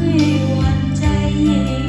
ให้หวันใจเย็น